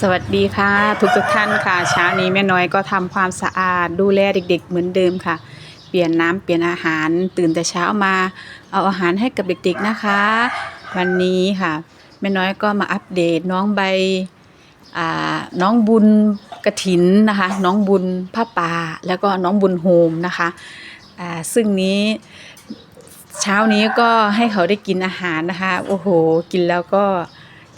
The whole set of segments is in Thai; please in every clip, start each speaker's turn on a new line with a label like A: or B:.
A: สวัสดีค่ะ ทุกทุกท่านค่ะ เช้านี้แม่น้อยก็ทำความสะอาดดูแลเด็ก ๆ เหมือนเดิมค่ะ เปลี่ยนน้ำเปลี่ยนอาหารตื่นแต่เช้ามา เอาอาหารให้กับเด็กๆนะคะ วันนี้ค่ะแม่น้อยก็มาอัปเดตน้องใบอ่าน้องบุญกระถินนะคะ น้องบุญผ้าป่าแล้วก็น้องบุญโฮมนะคะซึ่งนี้เช้านี้ก็ให้เขาได้กินอาหารนะคะ โอ้โห กินแล้วก็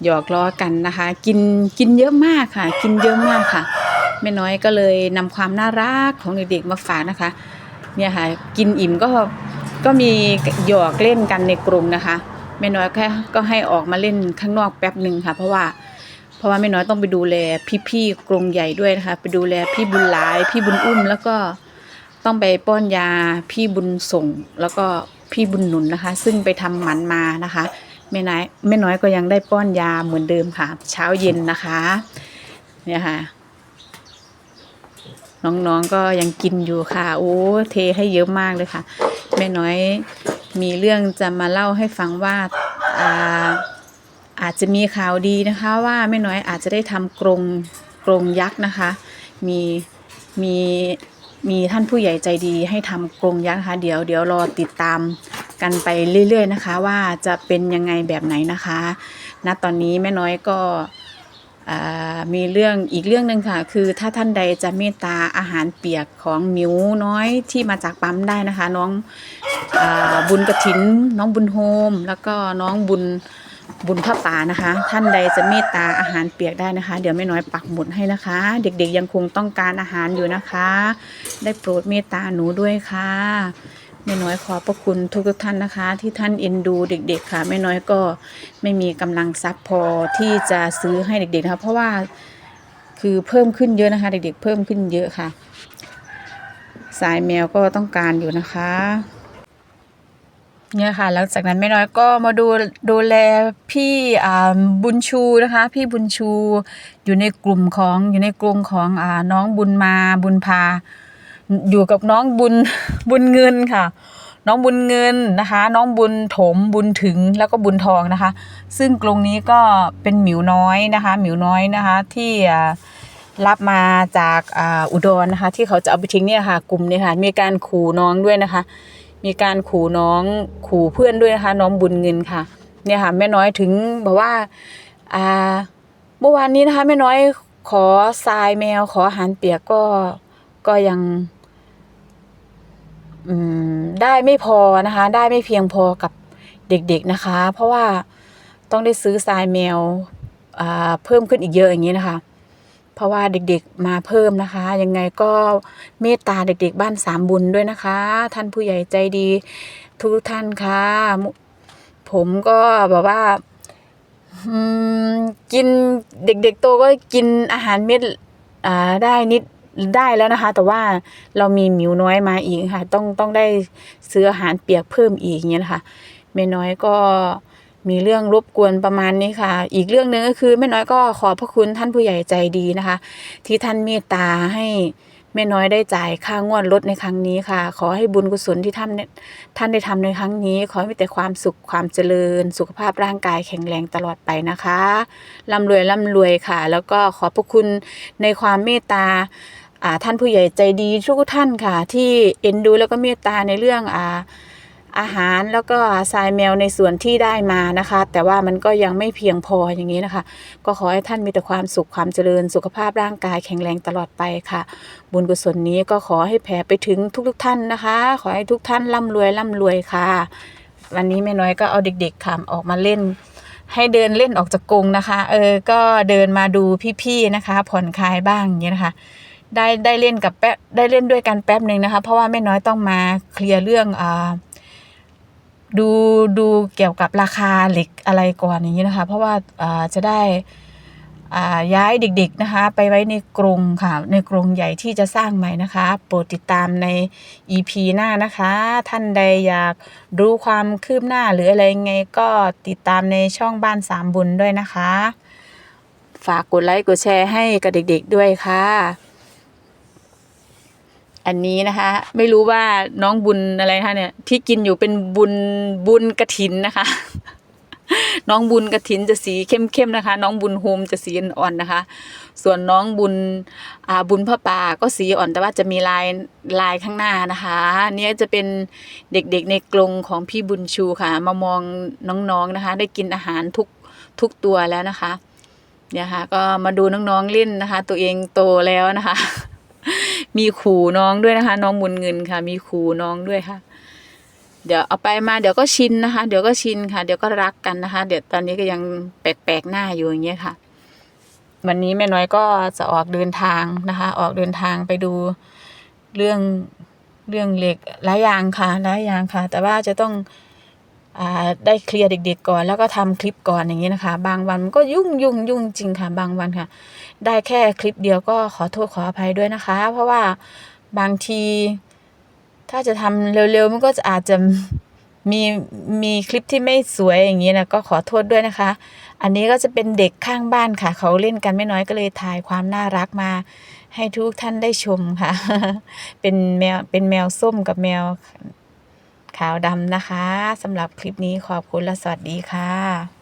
A: หยอกล้อกันนะคะ กินกินเยอะมากค่ะ กินเยอะมากค่ะแม่น้อยก็เลยนำความน่ารักของเด็กๆมาฝากนะคะ เนี่ยค่ะ กินอิ่มก็ก็มีหยอกเล่นกันในกลุ่มนะคะแม่น้อยแค่ก็ให้ออกมาเล่นข้างนอกแป๊บหนึ่งค่ะ เพราะว่าเพราะว่าแม่น้อยต้องไปดูแลพี่ๆกรงใหญ่ด้วยนะคะ ไปดูแลพี่บุญหลาย พี่บุญอุ้ม แล้วก็ต้องไปป้อนยาพี่บุญส่ง แล้วก็พี่บุญหนุนนะคะ ซึ่งไปทำหมันมานะคะ แม่น้อยแม่น้อยก็ยังได้ป้อนยาเหมือนเดิมค่ะ เช้าเย็นนะคะ เนี่ยค่ะ น้องๆก็ยังกินอยู่ค่ะ โอ้เทให้เยอะมากเลยค่ะ แม่น้อยมีเรื่องจะมาเล่าให้ฟังว่าอ่าอาจจะมีข่าวดีนะคะว่าแม่น้อยอาจจะได้ทำกรงกรงยักษ์นะคะ มีมีมีท่านผู้ใหญ่ใจดีให้ทำกรงยักษ์นะคะ เดี๋ยวเดี๋ยวรอติดตาม กันไปเรื่อย ๆ นะคะ ว่าจะเป็นยังไงแบบไหนนะคะณตอนนี้แม่น้อยก็มีเรื่องอีกเรื่องหนึ่งค่ะ คือถ้าท่านใดจะเมตตาอาหารเปียกของหมิวน้อยที่มาจากปั๊มได้นะคะ น้องอบุญกระถิน น้องบุญโฮม แล้วก็น้องบุญบุญพระป่านะคะ ท่านใดจะเมตตาอาหารเปียกได้นะคะ เดี๋ยวแม่น้อยปักหมุดให้นะคะ เด็กๆยังคงต้องการอาหารอยู่นะคะ ได้โปรดเมตตาหนูด้วยค่ะ แม่น้อยขอพระคุณทุกท่านนะคะ ที่ท่านเอ็นดูเด็ก ๆ ค่ะแม่น้อยก็ไม่มีกำลังทรัพย์พอที่จะซื้อให้เด็กๆนะคะเพราะว่าคือเพิ่มขึ้นเยอะนะคะ เด็กๆ เพิ่มขึ้นเยอะค่ะ สายแมวก็ต้องการอยู่นะคะเนี่ยค่ะหลังจากนั้นแม่น้อยก็มาดูดูแลพี่บุญชูนะคะ พี่บุญชูอยู่ในกลุ่มของอยู่ในกลุ่มของอน้องบุญมาบุญพา อยู่กับน้องบุญบุญเงินค่ะ น้องบุญเงินนะคะ น้องบุญถมบุญถึงแล้วก็บุญทองนะคะ ซึ่งกรงนี้ก็เป็นหมิวน้อยนะคะ หมิวน้อยนะคะที่รับมาจากอ,อุดรนะคะ ที่เขาจะเอาไปทิ้งเนี่ยค่ะ กลุ่มนี้ค่ะ มีการขู่น้องด้วยนะคะ มีการขู่น้องขู่เพื่อนด้วยนะคะ น้องบุญเงินค่ะ เนี่ยค่ะแม่น้อยถึงบอกว่าเมื่อวานนี้นะคะแม่น้อยขอทรายแมวขออาหารเปียกก็ก็ยัง ได้ไม่พอนะคะ ได้ไม่เพียงพอกับเด็กๆนะคะ เพราะว่าต้องได้ซื้อทรายแมวเพิ่มขึ้นอีกเยอะอย่างนี้นะคะ เพราะว่าเด็กๆมาเพิ่มนะคะ ยังไงก็เมตตาเด็กๆ บ้านสามบุญด้วยนะคะ ท่านผู้ใหญ่ใจดีทุกท่านค่ะ ผมก็แบบว่ากินเด็กๆโตก็กินอาหารเม็ดได้นิด ได้แล้วนะคะ แต่ว่าเรามีหมิวน้อยมาอีกค่ะ ต้องต้องได้ซื้ออาหารเปียกเพิ่มอีกอย่างเงี้ยนะคะแม่น้อยก็มีเรื่องรบกวนประมาณนี้ค่ะ อีกเรื่องหนึ่งก็คือแม่น้อยก็ขอพระคุณท่านผู้ใหญ่ใจดีนะคะ ที่ท่านเมตตาให้แม่น้อยได้จ่ายค่างวดรถในครั้งนี้ค่ะ ขอให้บุญกุศลที่ท่านท่านได้ทำในครั้งนี้ ขอให้มีแต่ความสุขความเจริญ สุขภาพร่างกายแข็งแรงตลอดไปนะคะร่ำรวยร่ำรวยค่ะ แล้วก็ขอพระคุณในความเมตตา ท่านผู้ใหญ่ใจดีทุกท่านค่ะ ที่เอ็นดูแล้วก็เมตตาในเรื่องอาอาหารแล้วก็ทรายแมวในส่วนที่ได้มานะคะ แต่ว่ามันก็ยังไม่เพียงพออย่างนี้นะคะ ก็ขอให้ท่านมีแต่ความสุขความเจริญสุขภาพร่างกายแข็งแรงตลอดไปค่ะ บุญกุศลนี้ก็ขอให้แผ่ไปถึงทุกๆท่านนะคะ ขอให้ทุกท่านร่ำรวยร่ำรวยค่ะ วันนี้แม่น้อยก็เอาเด็กๆค่ะออกมาเล่น ให้เดินเล่นออกจากกรงนะคะ เออก็เดินมาดูพี่ๆนะคะ ผ่อนคลายบ้างอย่างนี้นะคะ ได้ได้เล่นกับแป๊บได้เล่นด้วยกันแป๊บหนึ่งนะคะ เพราะว่าแม่น้อยต้องมาเคลียร์เรื่องอ่าดูดูเกี่ยวกับราคาเหล็กอะไรก่อนอย่างนี้นะคะ เพราะว่าอ่าจะได้อ่าย้ายเด็กๆนะคะ ไปไว้ในกรงค่ะ ในกรงใหญ่ที่จะสร้างใหม่นะคะ โปรดติดตามใน EP หน้านะคะ ท่านใดอยากรู้ความคืบหน้าหรืออะไรไงก็ติดตามในช่องบ้านสามบุญด้วยนะคะ ฝากกดไลค์กดแชร์ให้กับเด็กๆด้วยค่ะ อันนี้นะคะ ไม่รู้ว่าน้องบุญอะไรนะคะเนี่ยที่กินอยู่เป็นบุญบุญกระถินนะคะ น้องบุญกระถินจะสีเข้มๆนะคะ น้องบุญโฮมจะสีอ่อนๆนะคะ ส่วนน้องบุญอ่าบุญพระป่าก็สีอ่อนแต่ว่าจะมีลายลายข้างหน้านะคะเนี่ยจะเป็นเด็กๆในกรงของพี่บุญชูค่ะ มามองน้องๆนะคะ ได้กินอาหารทุกทุกตัวแล้วนะคะเนี่ยค่ะก็มาดูน้องๆเล่นนะคะ ตัวเองโตแล้วนะคะ มีขู่น้องด้วยนะคะ น้องบุญเงินค่ะ มีขู่น้องด้วยค่ะ เดี๋ยวเอาไปมาเดี๋ยวก็ชินนะคะ เดี๋ยวก็ชินค่ะ เดี๋ยวก็รักกันนะคะ เดี๋ยวตอนนี้ก็ยังแปลกๆหน้าอยู่อย่างเงี้ยค่ะ วันนี้แม่น้อยก็จะออกเดินทางนะคะ ออกเดินทางไปดูเรื่องเรื่องเหล็กหลายอย่างค่ะหลายอย่างค่ะ แต่ว่าจะต้อง ได้เคลียร์เด็ก ๆ ก่อน แล้วก็ทำคลิปก่อนอย่างนี้นะคะ บางวันมันก็ยุ่งยุ่งยุ่งจริงค่ะ บางวันค่ะ ได้แค่คลิปเดียวก็ขอโทษขออภัยด้วยนะคะ เพราะว่าบางที ถ้าจะทำเร็วๆมันก็จะอาจจะมีมีคลิปที่ไม่สวยอย่างนี้นะก็ขอโทษด้วยนะคะ อันนี้ก็จะเป็นเด็กข้างบ้านค่ะ เขาเล่นกันไม่น้อยก็เลยถ่ายความน่ารักมา ให้ทุกท่านได้ชมค่ะ เป็นแมวเป็นแมวส้มกับแมว ขาวดำนะคะสำหรับคลิปนี้ขอบคุณและสวัสดีค่ะ